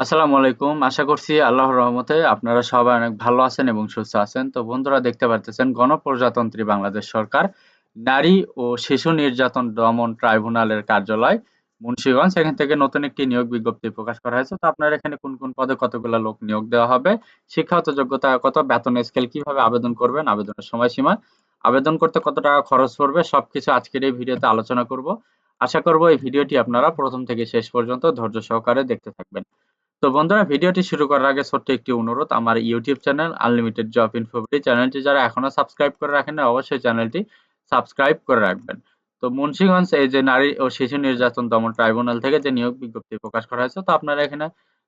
আসসালামু আলাইকুম। আশা করছি আল্লাহর রহমতে আপনারা সবাই অনেক ভালো আছেন এবং সুস্থ আছেন। তো বন্ধুরা দেখতে পারতেছেন গণপ্রজাতন্ত্রী বাংলাদেশ সরকার নারী ও শিশু নির্যাতন দমন ট্রাইব্যুনালের কার্যালয় মুন্সিগঞ্জ এখান থেকে নতুন একটি নিয়োগ বিজ্ঞপ্তি প্রকাশ করা হয়েছে। তো আপনার এখানে কোন, কোন পদে কতগুলা লোক নিয়োগ দেওয়া হবে, শিক্ষাগত যোগ্যতা কত, বেতন স্কেল কীভাবে আবেদন করবেন, আবেদনের সময়সীমা, আবেদন করতে কত টাকা খরচ পড়বে সবকিছু আজকের এই ভিডিওতে আলোচনা করব। আশা করব এই ভিডিওটি আপনারা প্রথম থেকে শেষ পর্যন্ত ধৈর্য সহকারে দেখতে থাকবেন। তো বন্ধুরা, ভিডিওটি শুরু করার আগে ছোট্ট একটি অনুরোধ। আমার ইউটিউব চ্যানেল আনলিমিটেড জব ইনফোবিটি চ্যানেলটি যারা এখনও সাবস্ক্রাইব করে রাখেন না অবশ্যই চ্যানেলটি সাবস্ক্রাইব করে রাখবেন। তো মুন্সিগঞ্জ এই যে নারী ও শিশু নির্যাতন দমন ট্রাইব্যুনাল থেকে যে নিয়োগ বিজ্ঞপ্তি প্রকাশ করা হয়েছে, তো আপনারা এখানে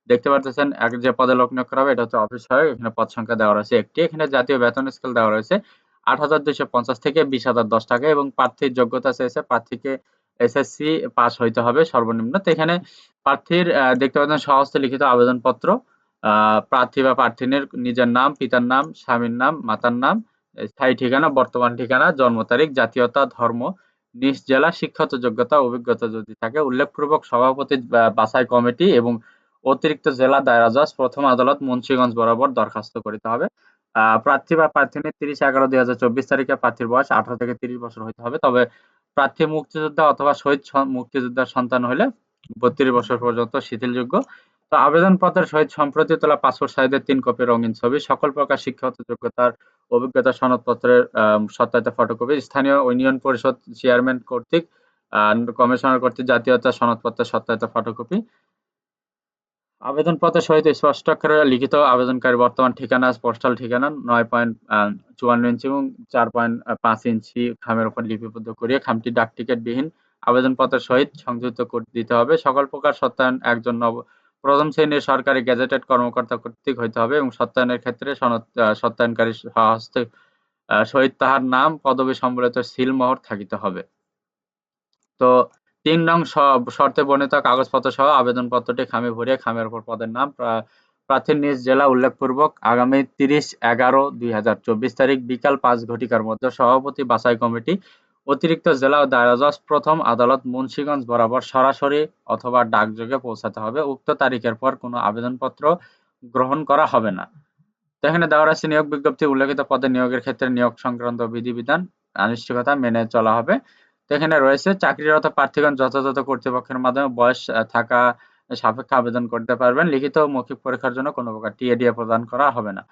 দেখতে পারতেছেন এক যে পদে লোক নিয়োগ করা হবে, এটা হচ্ছে অফিস সহায়ক এখানে পদ সংখ্যা দেওয়া রয়েছে একটি। এখানে জাতীয় বেতন স্কেল দেওয়া রয়েছে আট হাজার দুইশো পঞ্চাশ থেকে বিশ হাজার দশ টাকা এবং প্রার্থীর যোগ্যতা চেয়েছে প্রার্থীকে এসএসসি পাস হইতে হবে সর্বনিম্ন। তো এখানে প্রার্থীর দেখতে পাচ্ছেন সহস্তে লিখিত আবেদনপত্র। প্রার্থী বা প্রার্থীনের নিজের নাম, পিতার নাম, স্বামীর নাম, মাতার নাম, স্থায়ী ঠিকানা, বর্তমান ঠিকানা, জন্ম তারিখ, জাতীয়তা, ধর্ম, নিজ জেলা, শিক্ষাগত যোগ্যতা, অভিজ্ঞতা যদি থাকে, উল্লেখপূর্বক সভাপতি বাছাই কমিটি এবং অতিরিক্ত জেলা দায়রা জজ, প্রথম আদালত মুন্সিগঞ্জ বরাবর দরখাস্ত করিতে হবে। প্রার্থী বা প্রার্থীনের তিরিশ এগারো দুই হাজার চব্বিশ তারিখে প্রার্থীর বয়স আঠারো থেকে তিরিশ বছর হইতে হবে। তবে প্রার্থী মুক্তিযোদ্ধা অথবা শহীদ মুক্তিযোদ্ধার সন্তান হলে বত্রিশ বছর পর্যন্ত শিথিলযোগ্য। তো আবেদনপত্রের সহিত সম্প্রতি তোলা পাসপোর্ট সাইজের তিন কপি রঙিন ছবি, সকল প্রকার শিক্ষাগত যোগ্যতার অভিজ্ঞতা সনদপত্রের সত্যায়িত ফটোকপি, স্থানীয় ইউনিয়ন পরিষদ চেয়ারম্যান কর্তৃক কমিশনার কর্তৃক জাতীয়তা সনদপত্রের সত্যায়িত ফটোকপি আবেদনপত্রের সহিত স্পষ্ট অক্ষরে লিখিত আবেদনকারী বর্তমান ঠিকানা পোস্টাল ঠিকানা, নয় পয়েন্ট চুয়ান্ন ইঞ্চি এবং চার পয়েন্ট পাঁচ ইঞ্চি খামের উপর লিপিবদ্ধ করিয়ে খামটি ডাক টিকিট বিহীন আবেদনপত্রের সহিত সংযুক্ত করে দিতে হবে। সকল প্রকার সত্যায়ন একজন নব, প্রথম শ্রেণির সরকারি গেজেটেড কর্মকর্তা কর্তৃক হইতে হবে এবং সত্যায়নের ক্ষেত্রে সত্যায়নকারী হস্তে সহিত তাহার নাম, পদবী সম্বলিত সিলমোহর থাকিতে হবে। তো তিন নং শর্তে বর্ণিত কাগজপত্র সহ আবেদনপত্রটি খামে ভরিয়ে খামের উপর পদের নাম প্রার্থীর নিজ জেলা উল্লেখপূর্বক আগামী তিরিশ এগারো দুই তারিখ বিকাল পাঁচ ঘটিকার মধ্যে সভাপতি বাছাই কমিটি, অতিরিক্ত জেলা ও দায়রা জজ, প্রথম আদালত মুন্সিগঞ্জ বরাবর সরাসরি অথবা ডাকযোগে পৌঁছাতে হবে। উক্ত তারিখের পর কোনো আবেদনপত্র গ্রহণ করা হবে না। এখানে দেওয়া আছে নিয়োগ বিজ্ঞপ্তি, উল্লেখিত পদে নিয়োগের ক্ষেত্রে নিয়োগ সংক্রান্ত বিধিবিধান, আনুষ্ঠানিকতা মেনে চলা হবে। এখানে রয়েছে চাকরিরত প্রার্থীগণ যথাযথ কর্তৃপক্ষের মাধ্যমে বয়স থাকা সাপেক্ষে আবেদন করতে পারবেন। লিখিত মৌখিক পরীক্ষার জন্য কোনো প্রকার টিএডিএ প্রদান করা হবে না।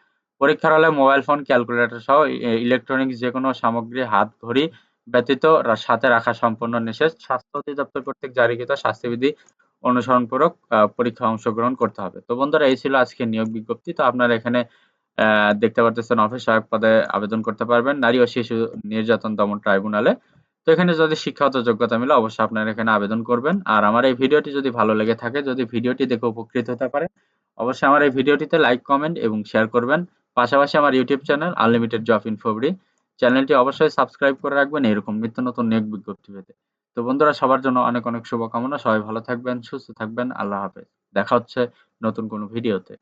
পরীক্ষার হলে মোবাইল ফোন, ক্যালকুলেটর সহ ইলেকট্রনিক্স যে কোনো সামগ্রী, হাত, ঘড়ি ব্যতীত সাথে রাখা সম্পূর্ণ নিষেধ। স্বাস্থ্য অধিদপ্তর কর্তৃক জারিকৃত স্বাস্থ্যবিধি অনুসরণপূর্বক পরীক্ষা অংশগ্রহণ করতে হবে। তো বন্ধুরা, এই ছিল আজকে নিয়োগ বিজ্ঞপ্তি। তো আপনারা এখানে দেখতে পারতেছেন অফিস সহায়ক পদে আবেদন করতে পারবেন। নারী ও শিশু নির্যাতন দমন ট্রাইব্যুনালে। তো এখানে যদি শিক্ষাগত যোগ্যতা মিলে অবশ্যই আপনারা এখানে আবেদন করবেন। আর আমার এই ভিডিওটি যদি ভালো লেগে থাকে, যদি ভিডিওটি দেখে উপকৃত হতে পারে, অবশ্যই আমার এই ভিডিওটিতে লাইক কমেন্ট এবং শেয়ার করবেন। পাশাপাশি আমার ইউটিউব চ্যানেল আনলিমিটেড জব ইনফোবরি চ্যানেলটি অবশ্যই সাবস্ক্রাইব করে রাখবেন। এরকম নিত্য নতুন নিয়োগ বিজ্ঞপ্তি পেতে। তো বন্ধুরা, সবার জন্য অনেক অনেক শুভকামনা। সবাই ভালো থাকবেন, সুস্থ থাকবেন। আল্লাহ হাফেজ। দেখা হচ্ছে নতুন কোনো ভিডিওতে।